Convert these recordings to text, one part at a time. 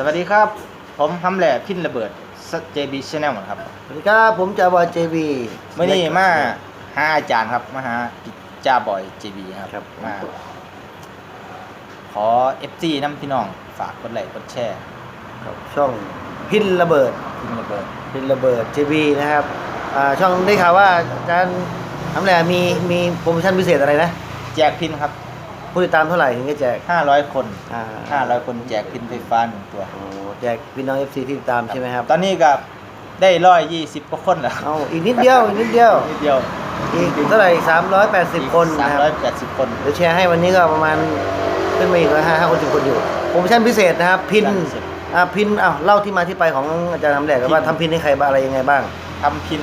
สวัสดีครับ ผมทำแหล่พินระเบิด JB Channel ครับสวัสดีครับผมจ่าบอยเจบีเมื่อนี้มาหาอาจารย์ครับมาหาพิจ้าบอย JB ครับครับมาขอ FG น้ำพี่น้องฝากกดไลค์กดแชร์ครับช่องพินระเบิดพินระเบิดพินระเบิดเจบีนะครับอ่าช่องได้ข่าวว่าอาจารย์ทำแหล่มีมีโปรโมชั่นพิเศษอะไรนะ แจกพินครับ ผู้ติดตามเท่าไหร่ถึงจะแจก 500 คนอ่า 500 คนแจกพินไฟฟ้าหนึ่งตัว โอ้แจกพี่น้องเอฟซีที่ติดตามใช่ไหมครับตอนนี้ก็ได้ร้อยยี่สิบกว่าคนแล้วเอาอีกนิดเดียวอีกนิดเดียว นิดเดียวอีกเท่าไหร่สามร้อยแปดสิบคนสามนะครับร้อยแปดสิบคน เดี๋ยวแชร์ให้วันนี้ก็ประมาณขึ้นมาอีกร้อยห้าห้าคนสิบคนอยู่โปรโมชั่นพิเศษนะครับพินอ่าพินอ้าวเล่าที่มาที่ไปของอาจารย์ทำแหล่กันว่าทำพินให้ใครบ้างอะไรยังไงบ้าง ทำพิน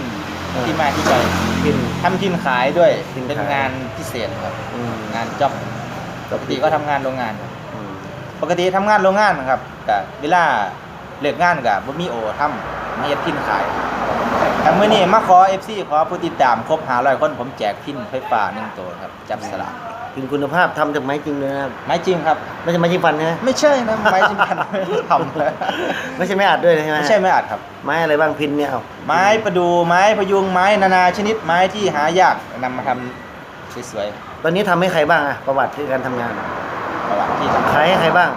อ่า ที่มาที่ไปพิน ทำพินขายด้วยพินเป็นขาย งานพิเศษครับ อืมงานจ็อบ ปกติก็ทำงานโรงงานอืมปกติทำงานโรงงานนะครับกับเวลาเลิกงานกับบ่มีโอทำมาเฮ็ดพินขายแต่มื้อนี้มาขอ FC ขอผู้ติดตามครบ500คนผมแจกพินไฟฟ้าหนึ่งตัวครับจับสลากพินคุณภาพทำจากไม้จริงเลยนะครับไม้จริงครับ ไม่ใช่ไม้จิ้มฟันใช่ไหมไม่ใช่นะไม้จริงกันไม่ได้ทำเลยไม่ใช่ไม้อัดด้วยใช่ไหมไม่ใช่ไม้อัดครับ ไม้อะไรบ้างพินเนี่ยเอาไม้ประดูไม้พยุงไม้นานาชนิดไม้ที่หายากนำมาทำ สวยตอนนี้ทำให้ใครบ้างอะประวัติที่การทำงานๆประวัติที่ทำขายให้ใครบ้าง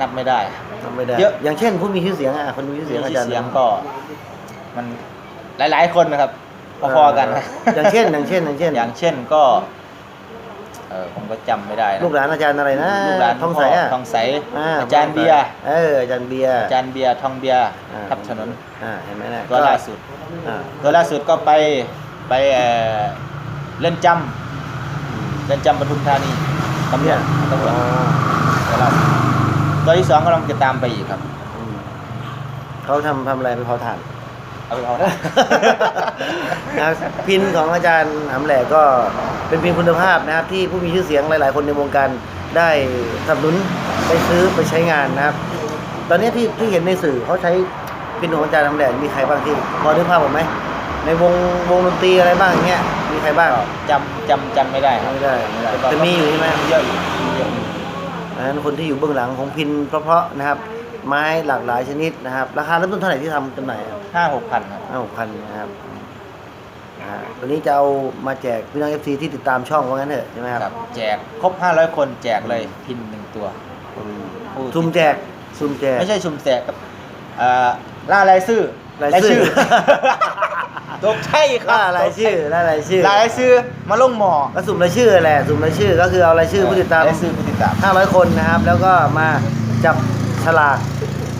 นับไม่ได้ ทำไม่ได้เยอะ อย่างเช่น ผู้มีชื่อเสียงอะคนมีชื่อเสียงอาจารย์เสียงก็ มันหลายๆคนนะครับพอๆกันนะอย่างเช่น อย่างเช่น อย่างเช่น อย่างเช่นก็ เออผมก็จำไม่ได้ะลูกหลานอาจารย์อะไรนะลูกหลานทองใสอะทองใสอ่อาจารย์เบียร์เอออาจารย์เบียร์ อาจารย์เบียร์ทองเบียร์อ่า ทับถนนอ่าเห็นไหมเนี่ยตัวล่าสุด อ่าตัวล่าสุดก็ไปไปเอ่อเล่นจำ เล่นจำปทุมธานีตำรวจตำรวจตัวล่าสุดตัวที่สองกำลังจะตามไปอีกครับอืมเขาทำทำอะไรไปเผาถ่านเอาไปเอานะครับพินของอาจารย์หำแหลกก็เป็นพินคุณภาพนะครับ ที่ผู้มีชื่อเสียงหลายๆ คนในวงการได้สนับสนุนไปซื้อไปใช้งานนะครับ ตอนนี้ที่ที่เห็นในสื่อเขาใช้พินของอาจารย์หำแหลกมีใครบ้างที่พอนึกภาพผมไหม ในวงวงดนตรีอะไรบ้างอย่างเงี้ยมีใครบ้างจำจำจำไม่ได้ครับไม่ได้ไม่ได้แต่มีอยู่ใช่ไหมเยอะอยู่มีเยอะอยู่อันนั้นคนที่อยู่เบื้องหลังของพินเพราะๆนะครับ ไม้หลากหลายชนิดนะครับ ราคาเริ่มต้นเท่าไหร่ที่ทำจำหน่ายครับห้าหกพันครับห้าหกพันนะครับอ่าวันนี้จะเอามาแจกพี่น้องเอฟซีที่ติดตามช่องว่างั้นเถอะใช่ไหมครับครับ แจกครบห้าร้อยคนแจกเลยพินหนึ่งตัว อืมผู้ซุ่มแจกซุ่มแจก ไม่ใช่ชุมแจกครับเอ่อล่ารายชื่อรายชื่อ ตกใช่ครับล่ารายชื่อล่ารายชื่อล่ารายชื่อมาลงหมอก็สุ่มรายชื่อแหละสุ่มรายชื่อก็คือเอารายชื่อผู้ติดตาม รายชื่อผู้ติดตาม 500 คนนะครับ แล้วก็มาจับฉลาก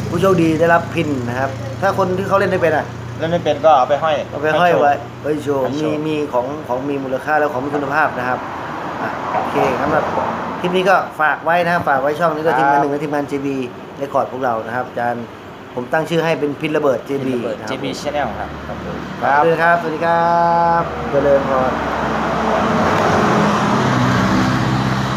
ผู้โชคดีได้รับพินนะครับ ถ้าคนที่เขาเล่นได้เป็นอะแล้วไม่เป็นก็เอาไปห้อย เอาไปห้อยไว้ไว้โชว์ให้โชมีว์ มีของของมีมูลค่าแล้วของมีคุณภาพนะครับอะโอเคสำหรับคลิปนี้ก็ฝากไว้นะครับฝากไว้ช่องนี้ก็ทีมงานหนึ่งและทีมงาน JB ในคอร์ดพวกเรานะครับอาจารย์ ผมตั้งชื่อให้เป็นพินระเบิด JB เปิดนะครับ JB Channel ครับครับผมครับสวัสดีครับ สวัสดีครับ เจริญพร